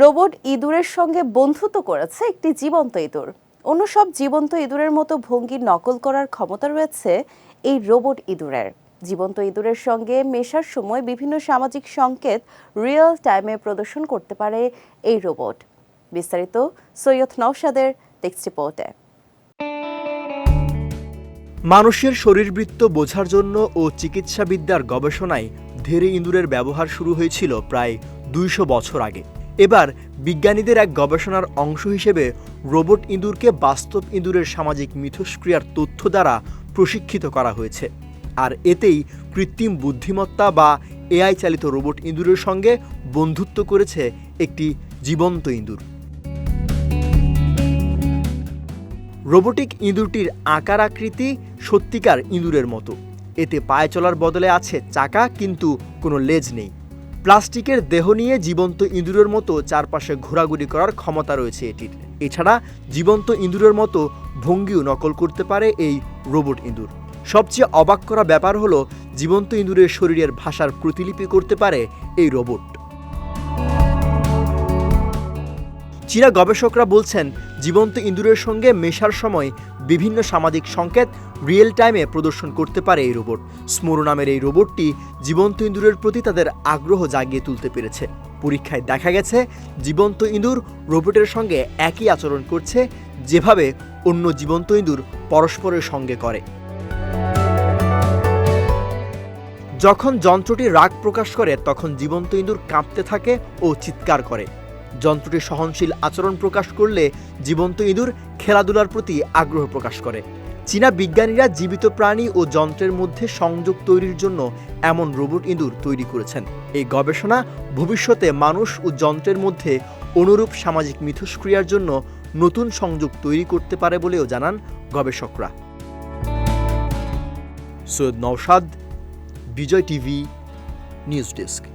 Robot ইঁদুরের সঙ্গে বন্ধুত্ব করেছে একটি জীবন্ত ইঁদুর। অন্য সব জীবন্ত ইঁদুরের মতো ভঙ্গি নকল করার ক্ষমতা রয়েছে এই রোবট ইঁদুরের। জীবন্ত ইঁদুরের সঙ্গে মেশার সময় বিভিন্ন সামাজিক সংকেত রিয়েল টাইমে প্রদর্শন করতে পারে এই রোবট। বিস্তারিত সৈয়দ নওশাদের টেক্সট রিপোর্টে। মানুষের শরীরবৃত্ত বোঝার জন্য ও চিকিৎসাবিদ্যার গবেষণায় ধেরে ইঁদুরের ব্যবহার শুরু হয়েছিল প্রায় দুইশো বছর আগে। এবার বিজ্ঞানীদের এক গবেষণার অংশ হিসেবে রোবট ইঁদুরকে বাস্তব ইঁদুরের সামাজিক মিথস্ক্রিয়ার তথ্য দ্বারা প্রশিক্ষিত করা হয়েছে। আর এতেই কৃত্রিম বুদ্ধিমত্তা বা এআই চালিত রোবট ইঁদুরের সঙ্গে বন্ধুত্ব করেছে একটি জীবন্ত ইঁদুর। রোবোটিক ইঁদুরটির আকার আকৃতি সত্যিকার ইঁদুরের মতো। এতে পায়ে চলার বদলে আছে চাকা, কিন্তু কোনো লেজ নেই। প্লাস্টিকের দেহ নিয়ে জীবন্ত ইঁদুরের মতো চারপাশে ঘোরাঘুরি করার ক্ষমতা রয়েছে এটির। এছাড়া জীবন্ত ইঁদুরের মতো ভঙ্গিও নকল করতে পারে এই রোবট ইঁদুর। সবচেয়ে অবাক করা ব্যাপার হলো, জীবন্ত ইঁদুরের শরীরের ভাষার প্রতিলিপি করতে পারে এই রোবট। চীনা গবেষকরা বলছেন, জীবন্ত ইঁদুরের সঙ্গে মেশার সময় বিভিন্ন সামাজিক সংকেত রিয়েল টাইমে প্রদর্শন করতে পারে এই রোবট। স্মরো নামের এই রোবটটি জীবন্ত ইঁদুরের প্রতি তাদের আগ্রহ জাগিয়ে তুলতে পেরেছে। পরীক্ষায় দেখা গেছে, জীবন্ত ইঁদুর রোবটের সঙ্গে একই আচরণ করছে যেভাবে অন্য জীবন্ত ইঁদুর পরস্পরের সঙ্গে করে। যখন যন্ত্রটি রাগ প্রকাশ করে, তখন জীবন্ত ইঁদুর কাঁপতে থাকে ও চিৎকার করে। যন্ত্রটি সহনশীল আচরণ প্রকাশ করলে জীবন্ত ইঁদুর খেলাধুলার প্রতি আগ্রহ প্রকাশ করে। চীনা বিজ্ঞানীরা জীবিত প্রাণী ও যন্ত্রের মধ্যে সংযোগ তৈরির জন্য এমন রোবট ইঁদুর তৈরি করেছেন। এই গবেষণা ভবিষ্যতে মানুষ ও যন্ত্রের মধ্যে অনুরূপ সামাজিক মিথস্ক্রিয়ার জন্য নতুন সংযোগ তৈরি করতে পারে বলেও জানান গবেষকরা। Syed Naushad, Vijay TV, news desk.